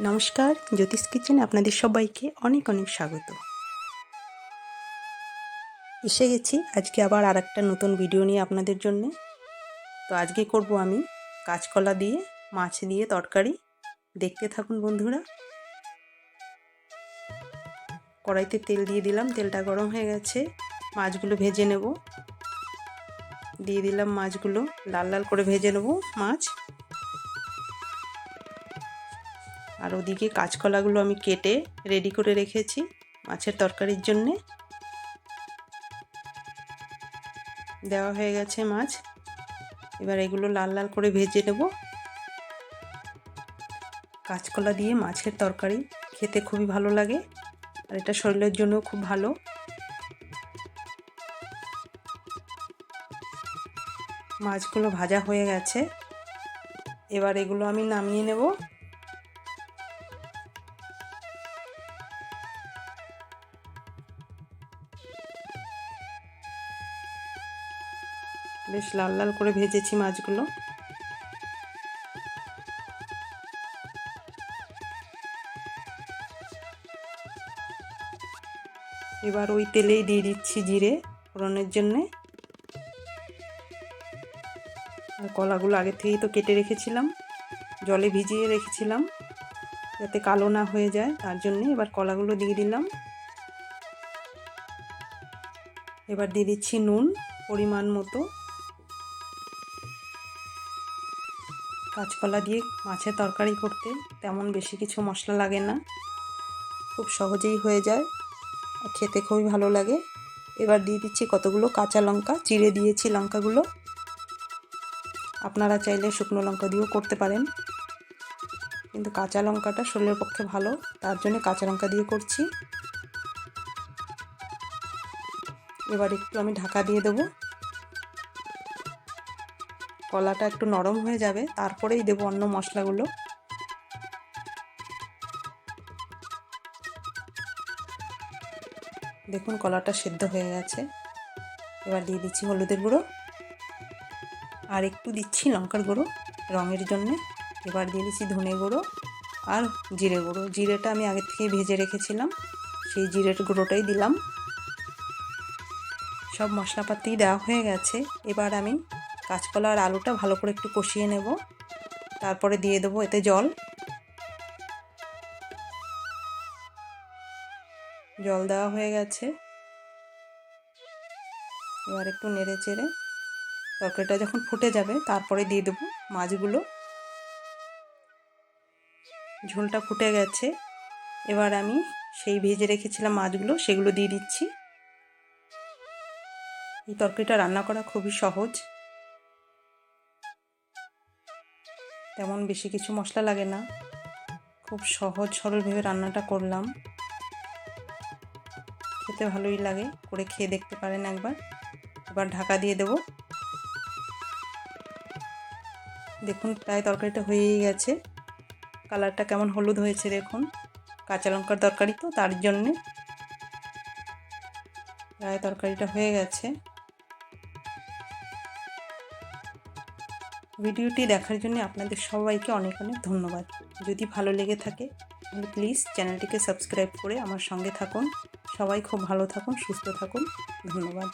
নমস্কার, জ্যোতিষ কিচেন আপনাদের সবাইকে অনেক অনেক স্বাগত। এসে গেছি, আজকে আবার আর একটা নতুন ভিডিও নিয়ে আপনাদের জন্য। তো আজকে করব আমি কাঁচকলা দিয়ে, মাছ দিয়ে তরকারি। দেখতে থাকুন বন্ধুরা। কড়াইতে তেল দিয়ে দিলাম, তেলটা গরম হয়ে গেছে। মাছগুলো ভেজে নেব। দিয়ে দিলাম মাছগুলো, লাল লাল করে ভেজে নেব মাছ। আর ওদিকে কাঁচকলাগুলো আমি কেটে রেডি করে রেখেছি মাছের তরকারির জন্যে। দেওয়া হয়ে গেছে মাছ। এবার এগুলো লাল লাল করে ভেজে নেব। কাঁচকলা দিয়ে মাছের তরকারি খেতে খুবই ভালো লাগে আর এটা শরীরের জন্য খুব ভালো। মাছগুলো ভাজা হয়ে গেছে। এবার এগুলো আমি নামিয়ে নেব। বেশ লাল লাল করে ভেজেছি মাছগুলো। এবার ওই তেলেই দিয়ে দিচ্ছি জিরে ফোড়নের জন্যে। আর কলাগুলো আগে থেকেই তো কেটে রেখেছিলাম, জলে ভিজিয়ে রেখেছিলাম, যাতে কালো না হয়ে যায়, তার জন্যে এবার কলাগুলো দিয়ে দিলাম। এবার দিয়ে দিচ্ছি নুন, পরিমাণ মতো। কাঁচকলা দিয়ে মাছের তরকারি করতে তেমন বেশি কিছু মশলা লাগে না। খুব সহজেই হয়ে যায় খেতে খুবই ভালো লাগে। এবার দিয়ে দিচ্ছি কতগুলো কাঁচা লঙ্কা, চিড়ে দিয়েছি লঙ্কাগুলো। আপনারা চাইলে শুকনো লঙ্কা দিয়েও করতে পারেন। কিন্তু কাঁচা লঙ্কাটা শরীরের পক্ষে ভালো, তার জন্য কাঁচা লঙ্কা দিয়ে করছি। এবার একটু আমি ঢাকা দিয়ে দেবো। কলাটা একটু নরম হয়ে যাবে, তারপরেই দেবো অন্য মশলাগুলো। দেখুন, কলাটা সেদ্ধ হয়ে গেছে। এবার দিয়ে দিচ্ছি হলুদের গুঁড়ো। আর একটু দিচ্ছি লঙ্কার গুঁড়ো রঙের জন্যে। এবার দিয়ে দিচ্ছি ধনে গুঁড়ো আর জিরে গুঁড়ো। জিরেটা আমি আগে থেকে ভেজে রেখেছিলাম, সেই জিরের গুঁড়োটাই দিলাম। সব মশলাপাতি দেওয়া হয়ে গেছে। এবার আমি কাঁচকলা আর আলুটা ভালো করে একটু কষিয়ে নেব। তারপরে দিয়ে দেবো এতে জল। জল দেওয়া হয়ে গেছে। এবার একটু নেড়ে চেড়ে তরকারিটা যখন ফুটে যাবে তারপরে দিয়ে দেবো মাছগুলো। ঝোলটা ফুটে গেছে। এবার আমি সেই ভেজে রেখেছিলাম মাছগুলো, সেগুলো দিয়ে দিচ্ছি। এই তরকারিটা রান্না করা খুবই সহজ। তেমন বেশি কিছু মশলা লাগে না। খুব সহজ সরলভাবে রান্নাটা করলাম। খেতে ভালোই লাগে, করে খেয়ে দেখতে পারেন একবার। এবার ঢাকা দিয়ে দেব। দেখুন, প্রায় তরকারিটা হয়েই গেছে। কালারটা কেমন হলুদ হয়েছে দেখুন। কাঁচা লঙ্কার তরকারি তো, তার জন্যে। প্রায় তরকারিটা হয়ে গেছে। ভিডিওটি দেখার জন্য আপনাদের সবাইকে অনেক অনেক ধন্যবাদ। যদি ভালো লেগে থাকে, তাহলে প্লিজ চ্যানেলটিকে সাবস্ক্রাইব করে আমার সঙ্গে থাকুন। সবাই খুব ভালো থাকুন, সুস্থ থাকুন। ধন্যবাদ।